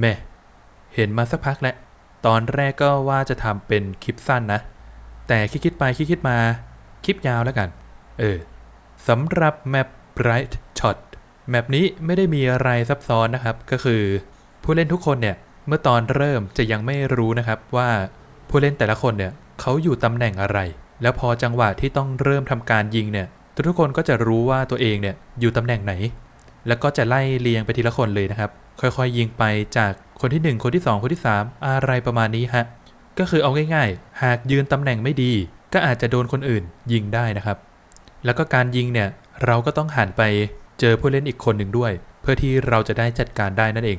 แม่เห็นมาสักพักแล้วตอนแรกก็ว่าจะทำเป็นคลิปสั้นนะ แต่คิดๆไปคิดๆมา คลิปยาวแล้วกัน เออสำหรับแมป Bright Shot แมปนี้ไม่ได้มีอะไรซับซ้อนนะครับ ก็คือผู้เล่นทุกคนเนี่ย เมื่อตอนเริ่มจะยังไม่รู้นะครับว่าผู้เล่นแต่ละคนเนี่ยเขาอยู่ตำแหน่งอะไร แล้วพอจังหวะที่ต้องเริ่มทำการยิงเนี่ย ทุกๆคนก็จะรู้ว่าตัวเองเนี่ยอยู่ตำแหน่งไหน แล้วก็จะไล่เรียงไปทีละคนเลยนะครับ ค่อยๆยิงไปจากคนที่ 1 คนที่ 2 คนที่ 3 อะไรประมาณนี้ฮะ ก็คือเอาง่ายๆ หากยืนตำแหน่งไม่ดี ก็อาจจะโดนคนอื่นยิงได้นะครับ แล้วก็การยิงเนี่ยเราก็ต้องหันไปเจอผู้เล่นอีกคนหนึ่งด้วย เพื่อที่เราจะได้จัดการได้นั่นเอง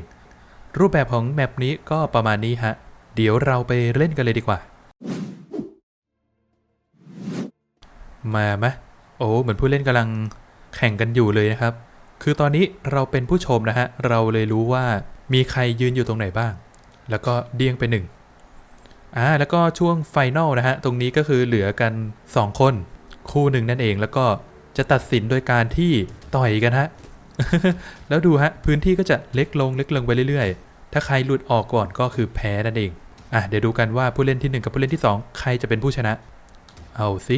รูปแบบของแมปนี้ก็ประมาณนี้ฮะ เดี๋ยวเราไปเล่นกันเลยดีกว่า มาไหมโอ้เหมือนผู้เล่นกำลังแข่งกันอยู่เลยนะครับ คือตอนนี้เราเป็นผู้ชมนะฮะ เราเลยรู้ว่ามีใครยืนอยู่ตรงไหนบ้าง แล้วก็เดียงไปหนึ่งอ่าแล้วก็ช่วงไฟนอลนะฮะ ตรงนี้ก็คือเหลือกัน 2 คนคู่หนึ่งนั่นเองแล้วก็จะตัดสินโดยการที่ต่อยกันฮะ แล้วดูฮะ พื้นที่ก็จะเล็กลงเล็กลงไปเรื่อยๆ ถ้าใครหลุดออกก่อนก็คือแพ้นั่นเอง อะเดี๋ยวดูกันว่าผู้เล่นที่ 1 กับผู้เล่นที่ 2 ใครจะเป็นผู้ชนะ เอาสิ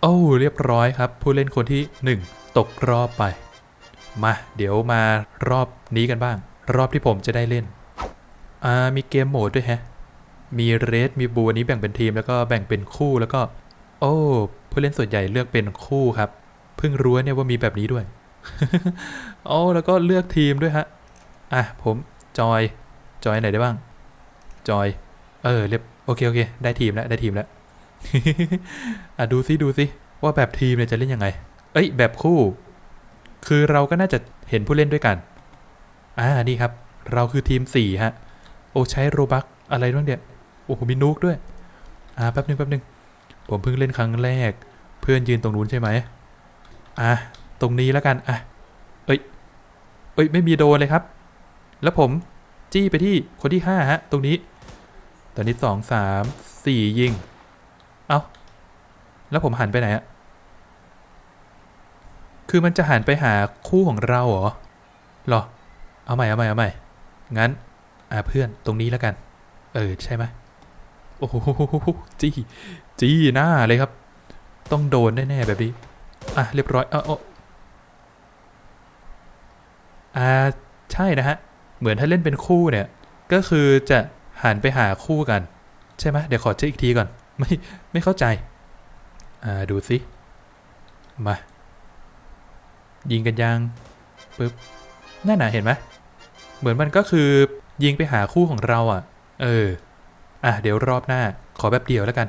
โอ้เรียบร้อยครับ ผู้เล่นคนที่ 1 ตกรอบไป มา เดี๋ยวมารอบนี้กันบ้าง รอบที่ผมจะได้เล่น อ่า มีเกมโหมดด้วยแฮะ มีเรดมีบูอันนี้แบ่งเป็นทีมแล้วก็แบ่งเป็นคู่แล้วก็ โอ้ผู้เล่นส่วนใหญ่เลือกเป็นคู่ครับ เพิ่งรู้เนี่ยว่ามีแบบนี้ด้วยโอ้แล้วก็เลือกทีมด้วยฮะ อะผมจอย จอยไหนได้บ้าง จอย เออเรียบโอเคโอเค ได้ทีมแล้วได้ทีมแล้ว อะดูซิดูซิว่าแบบทีมเนี่ยจะเล่นยังไง เอ้ยแบบคู่ คือเราก็น่าจะเห็นผู้เล่นด้วยกัน อ่า นี่ครับ เราคือทีม 4 ฮะ โอ้ใช้โรบักอะไรด้วยเนี่ยโอ้โหมีนุกด้วย อ่า แป๊บนึงแป๊บนึง ผมเพิ่งเล่นครั้งแรก เพื่อนยืนตรงนู้นใช่ไหม อะ ตรงนี้แล้วกัน อะ เอ้ย เอ้ย ไม่มีโดนเลยครับ แล้วผมจี้ไปที่คนที่ 5 ฮะ ตรงนี้ ตอนนี้สองสามสี่ยิง เอาแล้วผมหันไปไหนอะ คือมันจะหันไปหาคู่ของเราเหรอหรอ เอาใหม่เอาใหม่เอาใหม่ งั้น อ่าเพื่อนตรงนี้แล้วกัน เออใช่ไหมโอ้โหจี้จี้หน้าเลยครับ ต้องโดนแน่ๆแบบนี้ อะเรียบร้อยเอาเอาอ่าใช่นะฮะ เหมือนถ้าเล่นเป็นคู่เนี่ย ก็คือจะหันไปหาคู่กัน ใช่ไหมเดี๋ยวขอเช็คอีกทีก่อน ไม่ไม่เข้าใจ อ่าดูสิมา ยิงกันยังปึ๊บนั่นน่ะเห็นไหมเหมือนมันก็คือยิงไปหาคู่ของเราอะ เออ อะเดี๋ยวรอบหน้า ขอแบบเดียวแล้วกัน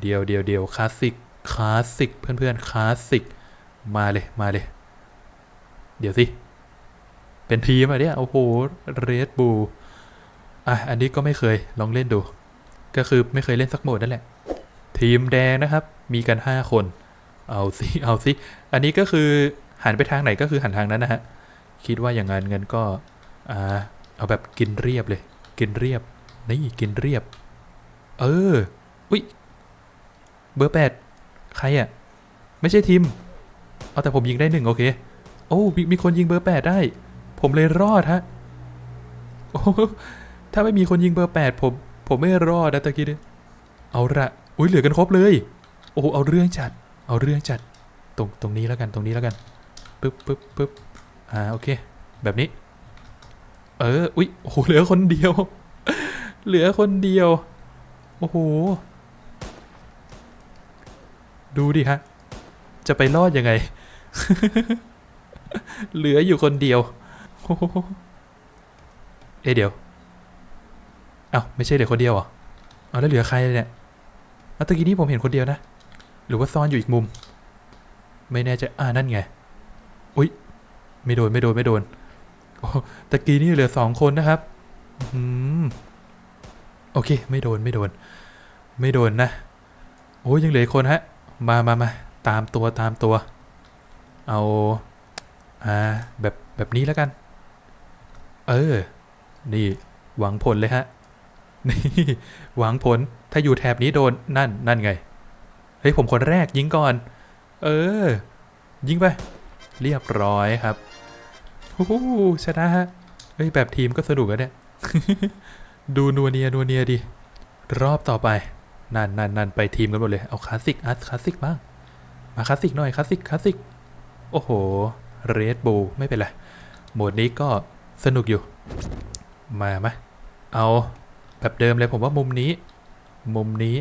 เดียวเดียวเดียวคลาสสิกคลาสสิกเพื่อนๆคลาสสิกมาเลยมาเลย เดี๋ยวสิ เป็นทีมอะเนี่ยโอ้โหเรดบูอะอันนี้ก็ไม่เคยลองเล่นดู ก็คือไม่เคยเล่นสักโหมดนั่นแหละ ทีมแดงนะครับ มีกัน 5 คน เอาสิเอาสิ อันนี้ก็คือ หันไปทางไหนก็คือหันทางนั้นนะฮะ คิดว่าอย่างนั้นเงินก็อ่าเอาแบบกินเรียบเลย กินเรียบ นี่กินเรียบ เออ อุ้ย เบอร์แปดใครอะ่ะ ไม่ใช่ทีม เอาแต่ผมยิงได้หนึ่งโอเค โอ้มีมีคนยิงเบอร์แปดได้ ผมเลยรอดฮะ โอ้ถ้าไม่มีคนยิงเบอร์แปดผม ผมไม่รอดนะตะกี้เนี่ยเอาละอุ้ยเหลือกันครบเลย โอ้เอาเรื่องจัด เอาเรื่องจัด ตรงตรงนี้แล้วกันตรงนี้แล้วกัน ปึ๊บปึ๊บปึ๊บอ่าโอเค แบบนี้ เอออุ้ยโอ้โหเหลือคนเดียว เหลือคนเดียว โอ้โห ดูดิฮะ จะไปรอดยังไง เหลืออยู่คนเดียวเอเดี๋ยวเอ้าไม่ใช่เหลือคนเดียวเหรอเอาแล้วเหลือใครเนี่ยเอาตะกี้นี้ผมเห็นคนเดียวนะ หรือว่าซ่อนอยู่อีกมุม ไม่แน่ใจอ่านั่นไง อุ๊ยไม่โดนไม่โดนไม่โดนโอ้ตะกี้นี่เหลือสองคนนะครับอืมโอเค ไม่โดนไม่โดน ไม่โดนนะ โอ้ยยังเหลือคนฮะ มามามาตามตัวตามตัว เอาอ่าแบบแบบนี้แล้วกัน เออ นี่ หวังผลเลยฮะ นี่ หวังผลถ้าอยู่แถบนี้โดนนั่นนั่นไง เฮ้ยผมคนแรกยิงก่อน เออ ยิงไป เรียบร้อยครับโอ้โหชนะฮะเฮ้ยแบบทีมก็สนุกอะเนี่ย ดูนัวเนียนัวเนียดิ รอบต่อไป นั่นนั่นนั่นไปทีมกันหมดเลย เอาคลาสสิกอาร์ตคลาสสิกบ้าง มาคลาสสิกหน่อยคลาสสิกคลาสสิก โอ้โห เรดบูไม่เป็นไร โหมดนี้ก็สนุกอยู่ มาไหมเอาแบบเดิมเลยผมว่ามุมนี้ มุมนี้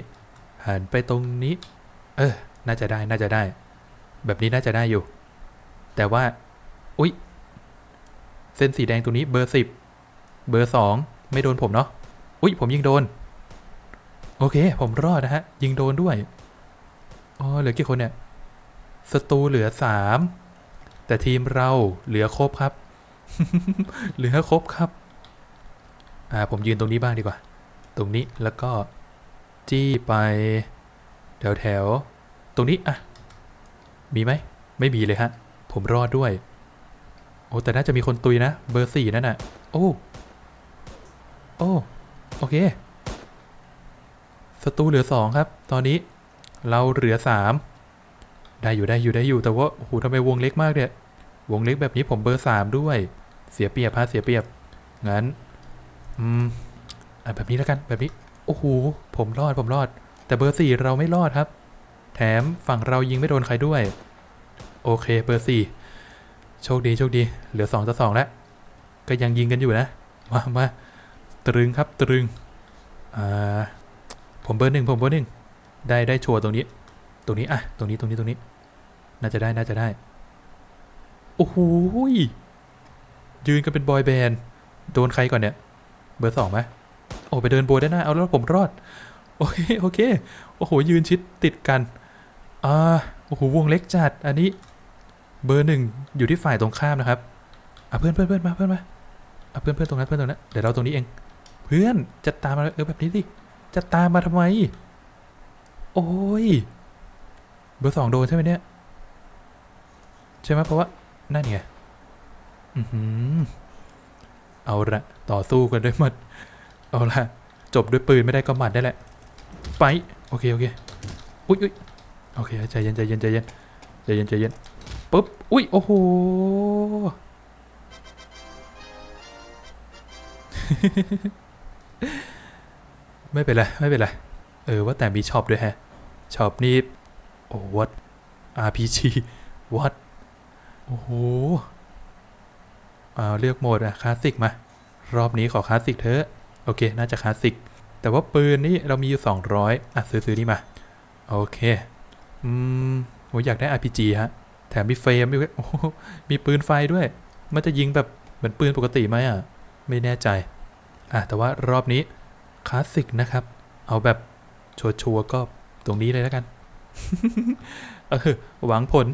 หันไปตรงนี้ เออ น่าจะได้ น่าจะได้ แบบนี้น่าจะได้อยู่ แต่ว่า อุ๊ย เส้นสีแดงตรงนี้เบอร์สิบเบอร์สองไม่โดนผมเนาะ อุ๊ย ผมยิงโดน โอเค ผมรอดนะฮะ ยิงโดนด้วย อ๋อ เหลือกี่คนเนี่ยศัตรูเหลือสามแต่ทีมเราเหลือครบครับ เหลือครบครับ อ่า ผมยืนตรงนี้บ้างดีกว่า ตรงนี้แล้วก็จี้ไป แถวแถว ตรงนี้ อะ มีไหม ไม่มีเลยฮะ ผมรอดด้วย โอ้แต่น่าจะมีคนตุยนะ เบอร์สี่นั่นน่ะ โอ้ โอ้ โอเคศัตรูเหลือสองครับ ตอนนี้เราเหลือสามได้อยู่ได้อยู่ได้อยู่แต่ว่าโอ้โหทำไมวงเล็กมากเนี่ยวงเล็กแบบนี้ผมเบอร์สามด้วย เสียเปรียบฮะเสียเปรียบ งั้น อืมอะแบบนี้แล้วกันแบบนี้ โอ้โห ผมรอดผมรอด แต่เบอร์สี่เราไม่รอดครับ แถมฝั่งเรายิงไม่โดนใครด้วย โอเคเบอร์สี่โชคดีโชคดี เหลือสองต่อสองแล้ว ก็ยังยิงกันอยู่นะ มามาตรึงครับตรึงอ่าผมเบอร์หนึ่งผมเบอร์หนึ่งได้ได้ชัวร์ตรงนี้ ตรงนี้อะตรงนี้ตรงนี้ตรงนี้ น่าจะได้น่าจะได้ โอ้โหยยืนกันเป็นบอยแบนด์โดนใครก่อนเนี่ย เบอร์สองไหมโอ้ไปเดินโบยได้นหน้าเอาแล้วผมรอด โอเคโอเค โอ้โหยืนชิดติดกันอ่าโอ้โหวงเล็กจัดอันนี้ เบอร์หนึ่งอยู่ที่ฝ่ายตรงข้ามนะครับอะเพื่อนเพื่อนเพื่อนมาเพื่อนมาอะเพื่อนเพื่อนตรงนั้นเพื่อนตรงนั้นเดี๋ยวเราตรงนี้เอง เพื่อนจะตามมาเออแบบนี้สิจะตามมาทำไม โอ้ยเบอร์สองโดนใช่ไหมเนี่ยใช่ไหมเพราะว่านั่นไงอือหือเอาละต่อสู้กันด้วยมัดเอาละจบด้วยปืนไม่ได้ก็หมัดได้แหละ ไป โอเค โอเค อุ้ยอุ้ยโอเคใจเย็นใจเย็นใจเย็นใจเย็นใจเย็น ปุ๊บ อุ้ย โอ้โห ไม่เป็นไร ไม่เป็นไร เออ ว่าแต่มีช็อปด้วยแฮะช็อปนี่ โอ้วัด RPG วัด โอ้โหอ่าเลือกโหมดอะคลาสสิกมา รอบนี้ขอคลาสสิกเถอะ โอเค น่าจะคลาสสิก แต่ว่าปืนนี่เรามีอยู่ 200 อะ ซื้อซื้อนี่มา โอเค อืมผมอยากได้ RPG ฮะ แถมมีเฟรมด้วยโอ้มีปืนไฟด้วย มันจะยิงแบบเหมือนปืนปกติไหมอะ ไม่แน่ใจ อะแต่ว่ารอบนี้คลาสสิกนะครับ เอาแบบชัวร์ๆก็ตรงนี้เลยแล้วกัน เออหวังผล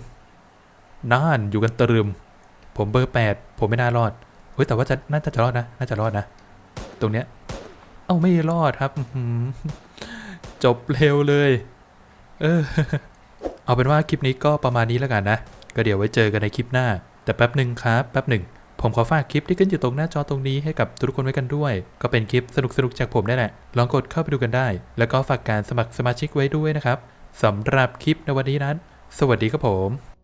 น่านอยู่กันตรึม ผมเบอร์แปดผมไม่น่ารอด เฮ้ยแต่ว่าจะน่าจะรอดนะ น่าจะรอดนะ ตรงเนี้ย เอ้าไม่รอดครับจบเร็วเลย เออ เอาเป็นว่าคลิปนี้ก็ประมาณนี้แล้วกันนะ ก็เดี๋ยวไว้เจอกันในคลิปหน้า แต่แป๊บหนึ่งครับ แป๊บหนึ่ง ผมขอฝากคลิปที่ขึ้นอยู่ตรงหน้าจอตรงนี้ให้กับทุกคนไว้กันด้วย ก็เป็นคลิปสนุกๆจากผมนี่แหละ ลองกดเข้าไปดูกันได้ แล้วก็ฝากการสมัครสมาชิกไว้ด้วยนะครับสำหรับคลิปในวันนี้นั้น สวัสดีครับผม